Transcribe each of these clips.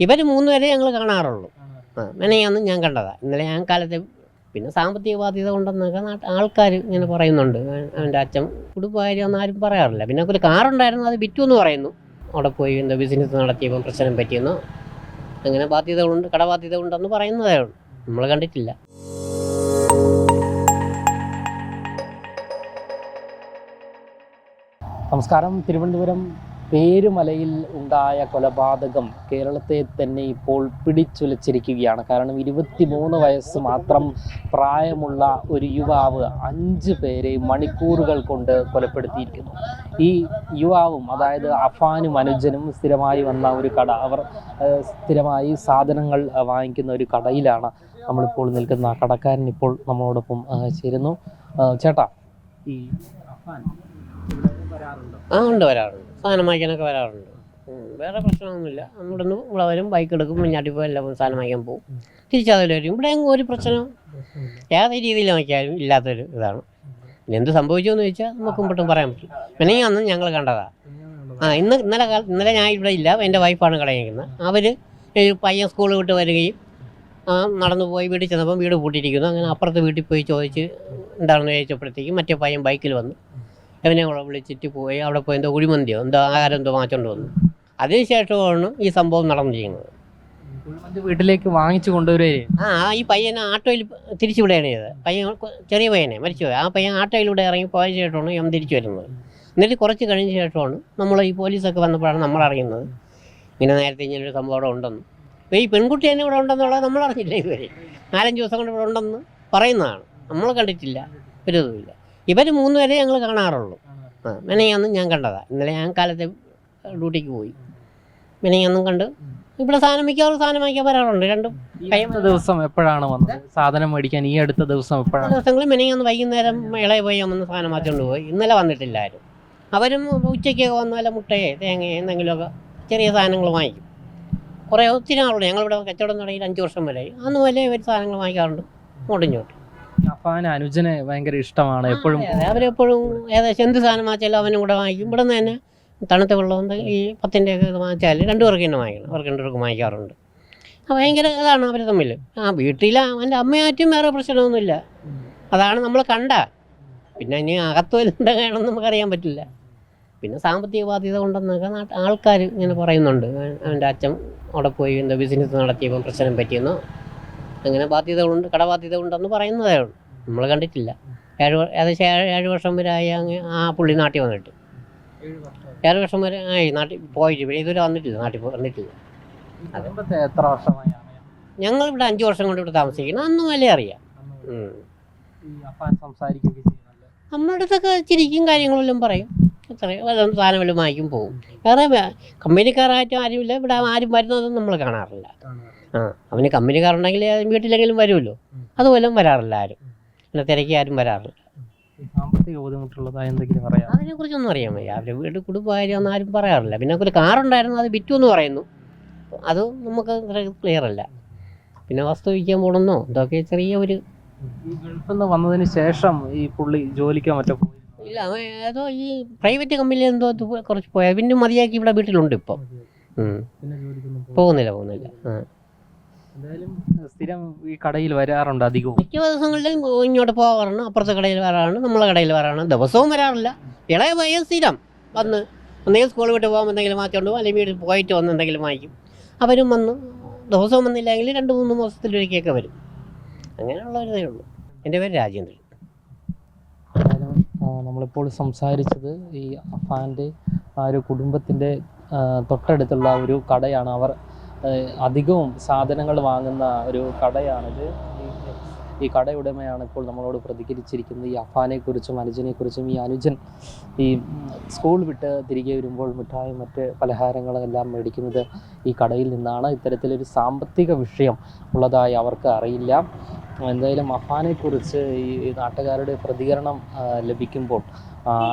ഇവർ മൂന്ന് പേരെ ഞങ്ങൾ കാണാറുള്ളൂ. ആ. മെനയാന്ന് ഞാൻ കണ്ടതാ. ഇന്നലെ ഞാൻ കാലത്തെ പിന്നെ സാമ്പത്തിക ബാധ്യത കൊണ്ടെന്നൊക്കെ നാട്ട് ആൾക്കാർ ഇങ്ങനെ പറയുന്നുണ്ട്. അവന്റെ അച്ഛൻ കുടുംബകാര്യമൊന്നും ആരും പറയാറില്ല. പിന്നെ ഒരു കാറുണ്ടായിരുന്നു അത് വിറ്റു എന്ന് പറയുന്നു. അവിടെ പോയി എന്താ ബിസിനസ് നടത്തിയപ്പോൾ പ്രശ്നം പറ്റിയെന്നോ അങ്ങനെ ബാധ്യതകളുണ്ട് കടബാധ്യത ഉണ്ടെന്ന് പറയുന്നതേ ഉള്ളൂ. നമ്മൾ കണ്ടിട്ടില്ല. നമസ്കാരം. തിരുവനന്തപുരം പേരുമലയിൽ ഉണ്ടായ കൊലപാതകം കേരളത്തെ തന്നെ ഇപ്പോൾ പിടിച്ചുലച്ചിരിക്കുകയാണ്. കാരണം ഇരുപത്തിമൂന്ന് വയസ്സ് മാത്രം പ്രായമുള്ള ഒരു യുവാവ് അഞ്ച് പേരെ മണിക്കൂറുകൾ കൊണ്ട് കൊലപ്പെടുത്തിയിരിക്കുന്നു. ഈ യുവാവും അതായത് അഫാനും അനുജനും സ്ഥിരമായി വന്ന ഒരു കട. അവർ സ്ഥിരമായി സാധനങ്ങൾ വാങ്ങിക്കുന്ന ഒരു കടയിലാണ് നമ്മളിപ്പോൾ നിൽക്കുന്ന. കടക്കാരൻ ഇപ്പോൾ നമ്മളോടൊപ്പം ചേരുന്നു. ചേട്ടാ ഈ അഫാൻ ആ ഉണ്ട് വരാറുണ്ട്. സാധനം വാങ്ങിക്കാനൊക്കെ വരാറുണ്ട്. വേറെ പ്രശ്നമൊന്നുമില്ല. നമ്മുടെ ഇവിടെ വരും ബൈക്ക് എടുക്കും മുന്നാട്ടി പോയി എല്ലാം സാധനം വാങ്ങിക്കാൻ പോകും. തിരിച്ചതിൽ വരും. ഇവിടെ ഒരു പ്രശ്നം ഏത് രീതിയിൽ നോക്കിയാലും ഇല്ലാത്തൊരു ഇതാണ്. പിന്നെ എന്ത് സംഭവിച്ചു എന്ന് ചോദിച്ചാൽ നമുക്ക് മുമ്പോട്ടും പറയാൻ പറ്റും. പിന്നെ അന്ന് ഞങ്ങൾ കണ്ടതാ. ആ ഇന്ന് ഇന്നലെ ഇന്നലെ ഞാൻ ഇവിടെ ഇല്ല. എന്റെ വൈഫാണ് കളയിക്കുന്നത് അവർ പയ്യൻ സ്കൂളിൽ വിട്ട് വരികയും നടന്നു പോയി വീട്ടിൽ ചെന്നപ്പം വീട് പൂട്ടിയിരിക്കുന്നു. അങ്ങനെ അപ്പുറത്തെ വീട്ടിൽ പോയി ചോദിച്ച് എന്താണെന്ന് ചോദിച്ചപ്പോഴത്തേക്കും മറ്റേ പയ്യൻ ബൈക്കിൽ വന്നു. അവനെ കൂടെ വിളിച്ചിട്ട് പോയി അവിടെ പോയി എന്തോ കുഴിമന്തിയോ എന്തോ ആഹാരം എന്തോ വാങ്ങിച്ചോണ്ട് വന്നു. അതിനുശേഷമാണ് ഈ സംഭവം നടന്നിരിക്കുന്നത്. കുഴിമന്തി വീട്ടിലേക്ക് വാങ്ങിച്ചു കൊണ്ടുവരുകയും ആ ഈ പയ്യനെ ആട്ടോയിൽ തിരിച്ചു വിടുകയാണ് ചെയ്തത്. പയ്യൻ ചെറിയ പയ്യനെ മരിച്ചുപോയി. ആ പയ്യൻ ആട്ടോയിലൂടെ ഇറങ്ങി പോയ ശേഷമാണ് ഞാൻ തിരിച്ചു വരുന്നത്. എന്നിട്ട് കുറച്ച് കഴിഞ്ഞ ശേഷമാണ് നമ്മൾ ഈ പോലീസൊക്കെ വന്നപ്പോഴാണ് നമ്മൾ അറിയുന്നത്. ഇങ്ങനെ നേരത്തെ ഒരു സംഭവം അവിടെ ഉണ്ടെന്ന്. അപ്പോൾ ഈ പെൺകുട്ടി തന്നെ ഇവിടെ ഉണ്ടെന്നുള്ളത് നമ്മൾ അറിഞ്ഞില്ല ഇതുവരെ. നാലഞ്ച് ദിവസം കൊണ്ട് ഇവിടെ ഉണ്ടെന്ന് പറയുന്നതാണ്. നമ്മൾ കണ്ടിട്ടില്ല. ഒരു ഇതുമില്ല. ഇവർ മൂന്ന് വരെ ഞങ്ങൾ കാണാറുള്ളൂ ആ മെനയാന്ന് ഞാൻ കണ്ടതാ. ഇന്നലെ ഞാൻ കാലത്തെ ഡ്യൂട്ടിക്ക് പോയി. മെനയാന്നും കണ്ട് ഇവിടെ സാധനം മിക്കവാറും സാധനം വാങ്ങിക്കാൻ വരാറുണ്ട്. രണ്ടും ഈ ദിവസം എപ്പോഴാണ് വന്നത്? സാധനം മേടിക്കാൻ ഈ അടുത്ത ദിവസം എപ്പോഴാണ്? ദിവസങ്ങളിൽ മെനയാന്ന് വൈകുന്നേരം ഇളയ പോയി വന്ന് സാധനം മാറ്റിക്കൊണ്ട് പോയി. ഇന്നലെ വന്നിട്ടില്ല ആരും അവരും ഉച്ചയ്ക്കൊക്കെ വന്നാലും വല്ല തേങ്ങയെ തേങ്ങയോ എന്തെങ്കിലുമൊക്കെ ചെറിയ സാധനങ്ങൾ വാങ്ങിക്കും. കുറേ ഒത്തിരി ആളുണ്ട് ഞങ്ങളിവിടെ കച്ചവടം തുടങ്ങി അഞ്ച് വർഷം വരെ അന്ന് വരെ ഇവർ സാധനങ്ങൾ വാങ്ങിക്കാറുണ്ട്. ഇങ്ങോട്ടിങ്ങോട്ട് അഫാൻ അനുജനെ ഭയങ്കര ഇഷ്ടമാണ് എപ്പോഴും. അവരെപ്പോഴും ഏകദേശം എന്ത് സാധനം വാങ്ങിച്ചാലും അവനും കൂടെ വാങ്ങിക്കും. ഇവിടെ നിന്ന് തന്നെ തണുത്ത വെള്ളം ഈ പത്തിന്റെ ഒക്കെ ഇത് വാങ്ങിച്ചാൽ രണ്ടു പേർക്ക് തന്നെ വാങ്ങിക്കണം. അവർക്ക് രണ്ടു പേർക്ക് വാങ്ങിക്കാറുണ്ട്. ഭയങ്കര ഇതാണ് അവർ തമ്മിൽ. ആ വീട്ടിൽ അവന്റെ അമ്മയായിട്ടും വേറെ പ്രശ്നമൊന്നുമില്ല. അതാണ് നമ്മൾ കണ്ട. പിന്നെ ഇനി അകത്ത് വരുന്നുണ്ടെന്ന് നമുക്കറിയാൻ പറ്റില്ല. പിന്നെ സാമ്പത്തിക ബാധ്യത കൊണ്ടെന്നൊക്കെ നാട്ട് ആൾക്കാർ ഇങ്ങനെ പറയുന്നുണ്ട്. അവന്റെ അച്ഛൻ അവിടെ പോയി എന്താ ബിസിനസ് നടത്തിയപ്പോൾ പ്രശ്നം പറ്റിയെന്നോ അങ്ങനെ ബാധ്യതകളുണ്ട് കടബാധ്യത ഉണ്ടെന്ന് പറയുന്നതേ ഉള്ളൂ. നമ്മൾ കണ്ടിട്ടില്ല. ഏഴ് ഏകദേശം ഏഴ് ഏഴ് വർഷം വരെ ആയി അങ്ങ് ആ പുള്ളി നാട്ടിൽ വന്നിട്ട്. ഏഴ് വർഷം വരെ ആയി നാട്ടിൽ പോയിട്ട് ഇവിടെ ഇതുവരെ വന്നിട്ടില്ല നാട്ടിൽ വന്നിട്ടില്ല. എത്ര വർഷമായി? ഞങ്ങൾ ഇവിടെ അഞ്ച് വർഷം കൊണ്ട് ഇവിടെ താമസിക്കുന്നു. അന്ന് വലിയ അറിയാം. നമ്മുടെ അടുത്തൊക്കെ ചിരിക്കും കാര്യങ്ങളെല്ലാം പറയും. അത്രയും സാധനം വല്ലതും വാങ്ങിക്കും പോകും വേറെ കമ്പനിക്കാരായിട്ട് കമ്പനിക്കാരായിട്ടും ആരുമില്ല. ഇവിടെ ആരും വരുന്നതൊന്നും നമ്മൾ കാണാറില്ല. ആ അവന് കമ്പനിക്കാരുണ്ടെങ്കിൽ വീട്ടിലെങ്കിലും വരുമല്ലോ. അതുപോലും വരാറില്ല ആരും. പിന്നെ തിരക്കി ആരും വരാറില്ല. അതിനെ സാമ്പത്തിക ബുദ്ധിമുട്ടുള്ളതായി എന്തെങ്കിലും പറയാം അതിനെക്കുറിച്ചൊന്നും അറിയാൻ വയ്യ. അവരെ വീട് കുടുംബമായിരുന്നു ആരും പറയാറില്ല. പിന്നെ ഒരു കാറുണ്ടായിരുന്നു അത് വിറ്റു എന്ന് പറയുന്നു. അത് നമുക്ക് ക്ലിയർ അല്ല. പിന്നെ വസ്തു വിൽക്കാൻ പോകണമെന്നോ ഇതൊക്കെ ചെറിയ ഒരു ഈ ഗൾഫിൽ നിന്ന് വന്നതിന് ശേഷം ഈ പുള്ളി ജോലിക്കാൻ മറ്റോ ഇല്ല അവൻ ഏതോ ഈ പ്രൈവറ്റ് കമ്പനിയിൽ എന്തോ കുറച്ച് പോയാൽ പിന്നെ മതിയാക്കി ഇവിടെ വീട്ടിലുണ്ട് ഇപ്പം. പോകുന്നില്ല പോകുന്നില്ല. ആ. എന്തായാലും സ്ഥിരം ഈ കടയിൽ വരാറുണ്ട് അധികവും. മിക്ക ദിവസങ്ങളിലും ഇങ്ങോട്ട് പോകാറുണ്ട് അപ്പുറത്തെ കടയിൽ വരാറുണ്ട് നമ്മളെ കടയിൽ വരാറാണ് ദിവസവും വരാറില്ല. ഇളയ പയ്യൻ സ്ഥിരം വന്ന് ഒന്നെങ്കിൽ സ്കൂളിൽ വിട്ട് പോകുമ്പോൾ എന്തെങ്കിലും മാറ്റം പോകും അല്ലെങ്കിൽ വീട്ടിൽ പോയിട്ട് വന്ന് എന്തെങ്കിലും വാങ്ങിക്കും. അവരും വന്ന് ദിവസവും വന്നില്ലെങ്കിൽ രണ്ട് മൂന്ന് മാസത്തിലൊരിക്കലൊക്കെ വരും. അങ്ങനെയുള്ള ഒരു ഇതേയുള്ളൂ ഉള്ളൂ. എന്റെ പേര് രാജേന്ദ്രൻ. നമ്മളിപ്പോൾ സംസാരിച്ചത് ഈ അഫാന്റെ ആ ഒരു കുടുംബത്തിന്റെ തൊട്ടടുത്തുള്ള ഒരു കടയാണ്. അവർ അധികവും സാധനങ്ങൾ വാങ്ങുന്ന ഒരു കടയാണിത്. ഈ കടയുടമയാണ് ഇപ്പോൾ നമ്മളോട് പ്രതികരിച്ചിരിക്കുന്നത്. ഈ അഫാനെക്കുറിച്ചും അനുജനെക്കുറിച്ചും ഈ അനുജൻ ഈ സ്കൂൾ വിട്ട് തിരികെ വരുമ്പോൾ മിഠായി മറ്റ് പലഹാരങ്ങളെല്ലാം മേടിക്കുന്നത് ഈ കടയിൽ നിന്നാണ്. ഇത്തരത്തിലൊരു സാമ്പത്തിക വിഷയം ഉള്ളതായി അവർക്ക് അറിയില്ല. എന്തായാലും അഫാനെക്കുറിച്ച് ഈ നാട്ടുകാരുടെ പ്രതികരണം ലഭിക്കുമ്പോൾ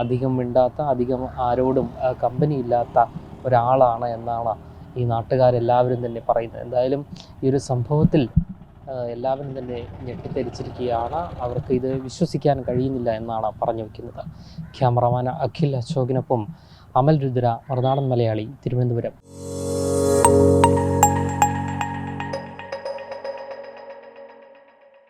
അധികം മിണ്ടാത്ത അധികം ആരോടും കമ്പനി ഇല്ലാത്ത ഒരാളാണ് എന്നാണ് ഈ നാട്ടുകാരെല്ലാവരും തന്നെ പറയുന്നത്. എന്തായാലും ഈ ഒരു സംഭവത്തിൽ എല്ലാവരും തന്നെ ഞെട്ടിത്തെരിച്ചിരിക്കുകയാണ്. അവർക്ക് ഇത് വിശ്വസിക്കാൻ കഴിയുന്നില്ല എന്നാണ് പറഞ്ഞു വയ്ക്കുന്നത് ക്യാമറമാൻ അഖിൽ അശോകിനൊപ്പം അമൽ രുദ്ര മറുനാടൻ മലയാളി തിരുവനന്തപുരം.